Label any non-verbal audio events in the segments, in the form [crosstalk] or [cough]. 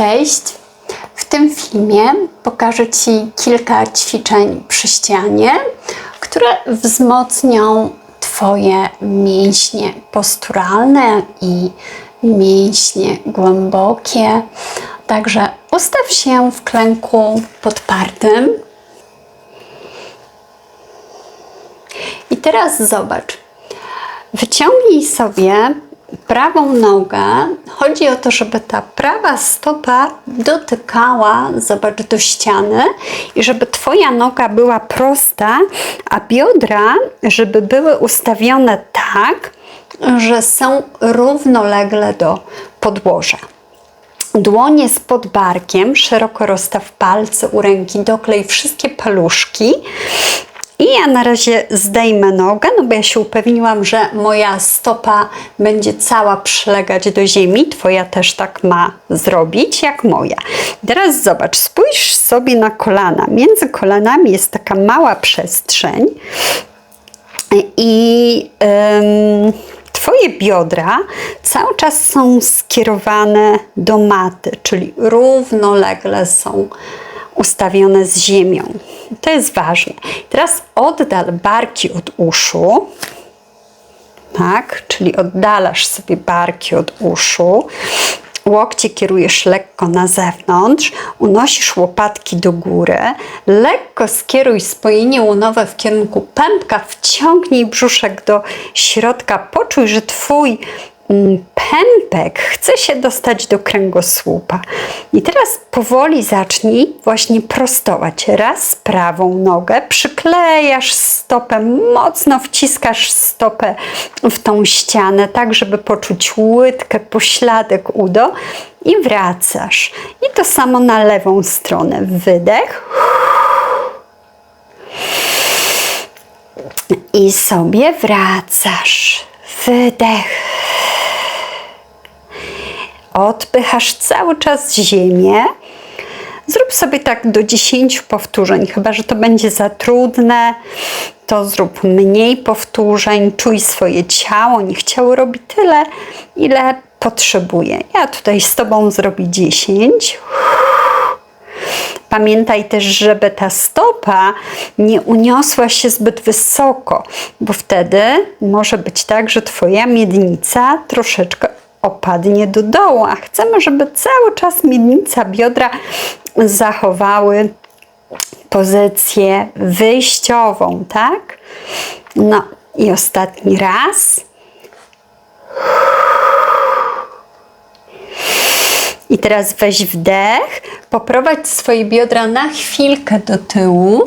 Cześć! W tym filmie pokażę Ci kilka ćwiczeń przy ścianie, które wzmocnią Twoje mięśnie posturalne i mięśnie głębokie. Także ustaw się w klęku podpartym. I teraz zobacz. Wyciągnij sobie prawą nogę. Chodzi o to, żeby ta prawa stopa dotykała, zobacz, do ściany i żeby Twoja noga była prosta, a biodra, żeby były ustawione tak, że są równolegle do podłoża. Dłonie z pod barkiem, szeroko rozstaw palce u ręki, doklej wszystkie paluszki. I ja na razie zdejmę nogę, no bo ja się upewniłam, że moja stopa będzie cała przylegać do ziemi. Twoja też tak ma zrobić, jak moja. Teraz zobacz, spójrz sobie na kolana. Między kolanami jest taka mała przestrzeń i ym, Twoje biodra cały czas są skierowane do maty, czyli równolegle są ustawione z ziemią. To jest ważne. Teraz oddal barki od uszu. Tak, czyli oddalasz sobie barki od uszu. Łokcie kierujesz lekko na zewnątrz, unosisz łopatki do góry, lekko skieruj spojenie łonowe w kierunku pępka, wciągnij brzuszek do środka, poczuj, że twój pępek chce się dostać do kręgosłupa. I teraz powoli zacznij właśnie prostować. Raz prawą nogę, przyklejasz stopę, mocno wciskasz stopę w tą ścianę, tak żeby poczuć łydkę, pośladek udo i wracasz. I to samo na lewą stronę. Wydech. I sobie wracasz. Wydech odpychasz cały czas ziemię. Zrób sobie tak do 10 powtórzeń, chyba że to będzie za trudne, to zrób mniej powtórzeń, czuj swoje ciało, niech ciało robi tyle, ile potrzebuje. Ja tutaj z Tobą zrobię 10. Pamiętaj też, żeby ta stopa nie uniosła się zbyt wysoko, bo wtedy może być tak, że Twoja miednica troszeczkę opadnie do dołu, a chcemy, żeby cały czas miednica biodra zachowały pozycję wyjściową, tak? No i ostatni raz. I teraz weź wdech, poprowadź swoje biodra na chwilkę do tyłu.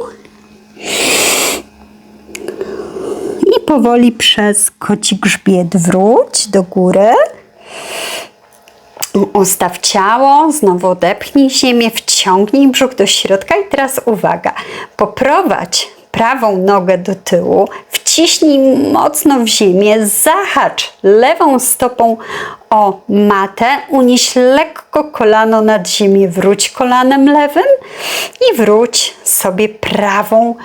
I powoli przez koci grzbiet wróć do góry. Ustaw ciało, znowu odepchnij ziemię, wciągnij brzuch do środka i teraz uwaga, poprowadź prawą nogę do tyłu, wciśnij mocno w ziemię, zahacz lewą stopą o matę, unieś lekko kolano nad ziemię, wróć kolanem lewym i wróć sobie prawą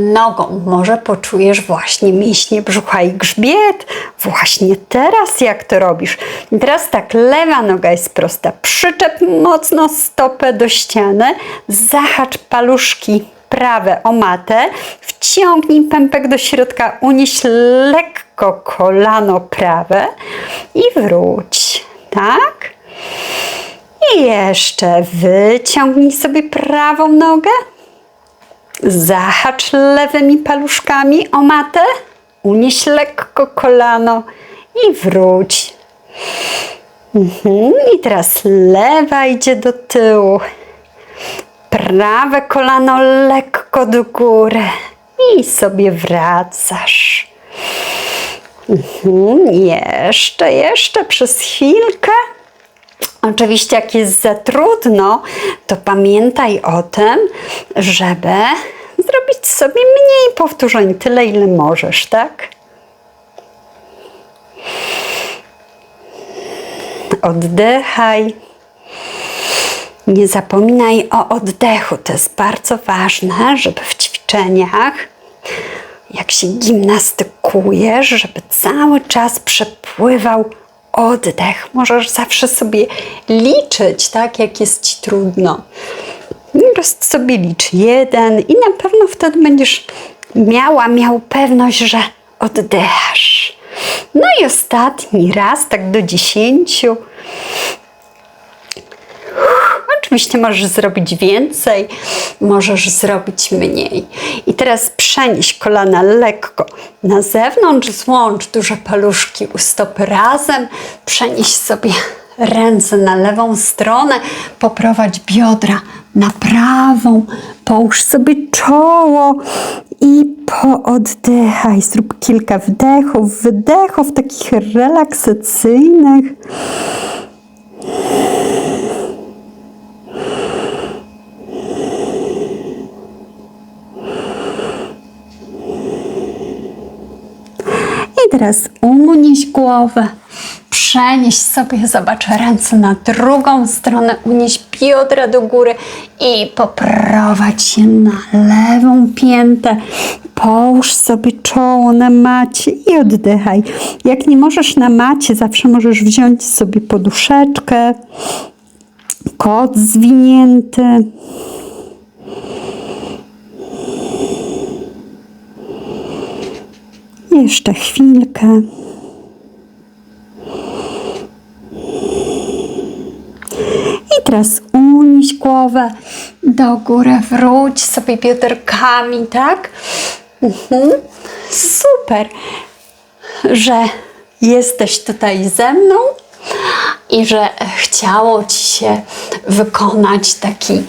nogą. Może poczujesz właśnie mięśnie brzucha i grzbiet. Właśnie teraz jak to robisz. Teraz tak, lewa noga jest prosta. Przyczep mocno stopę do ściany. Zahacz paluszki prawe o matę. Wciągnij pępek do środka. Unieś lekko kolano prawe i wróć. Tak? I jeszcze wyciągnij sobie prawą nogę Zahacz lewymi paluszkami o matę, unieś lekko kolano i wróć. Mhm. I teraz lewa idzie do tyłu. Prawe kolano lekko do góry i sobie wracasz. Mhm. Jeszcze, jeszcze przez chwilkę. Oczywiście, jak jest za trudno, to pamiętaj o tym, żeby zrobić sobie mniej powtórzeń, tyle ile możesz, tak? Oddychaj. Nie zapominaj o oddechu. To jest bardzo ważne, żeby w ćwiczeniach, jak się gimnastykujesz, żeby cały czas przepływał oddech. Możesz zawsze sobie liczyć, tak, jak jest ci trudno. Po prostu sobie licz jeden i na pewno wtedy będziesz miała, miał pewność, że oddychasz. No i ostatni raz, tak do dziesięciu. Oczywiście możesz zrobić więcej, możesz zrobić mniej. I teraz przenieś kolana lekko na zewnątrz, złącz duże paluszki u stopy razem, przenieś sobie ręce na lewą stronę, poprowadź biodra na prawą, połóż sobie czoło i pooddychaj. Zrób kilka wdechów, wydechów takich relaksacyjnych. Teraz unieś głowę, przenieś sobie, zobacz ręce na drugą stronę, unieś biodra do góry i poprowadź się na lewą piętę. Połóż sobie czoło na macie i oddychaj. Jak nie możesz na macie, zawsze możesz wziąć sobie poduszeczkę, kot zwinięty. Jeszcze chwilkę. I teraz unieś głowę do góry, wróć sobie bioderkami, tak? Mhm. Super, że jesteś tutaj ze mną i że chciało Ci się wykonać taki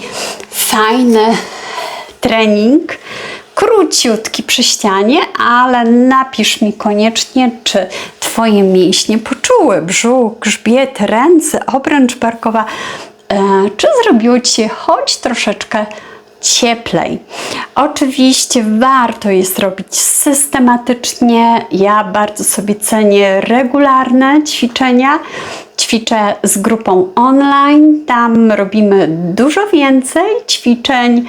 fajny trening, króciutki przy ścianie, ale napisz mi koniecznie, czy Twoje mięśnie poczuły brzuch, grzbiet, ręce, obręcz barkowa, e, czy zrobiło Ci choć troszeczkę cieplej. Oczywiście warto jest robić systematycznie. Ja bardzo sobie cenię regularne ćwiczenia. Ćwiczę z grupą online, tam robimy dużo więcej ćwiczeń.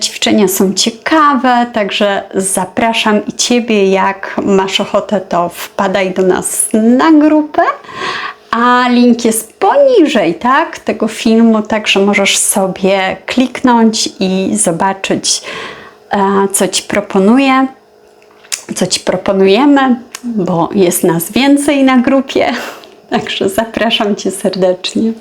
Ćwiczenia są ciekawe, także zapraszam i Ciebie, jak masz ochotę, to wpadaj do nas na grupę a link jest poniżej tak, tego filmu, także możesz sobie kliknąć i zobaczyć, e, co Ci proponuję, co Ci proponujemy, bo jest nas więcej na grupie, [laughs] także zapraszam Cię serdecznie.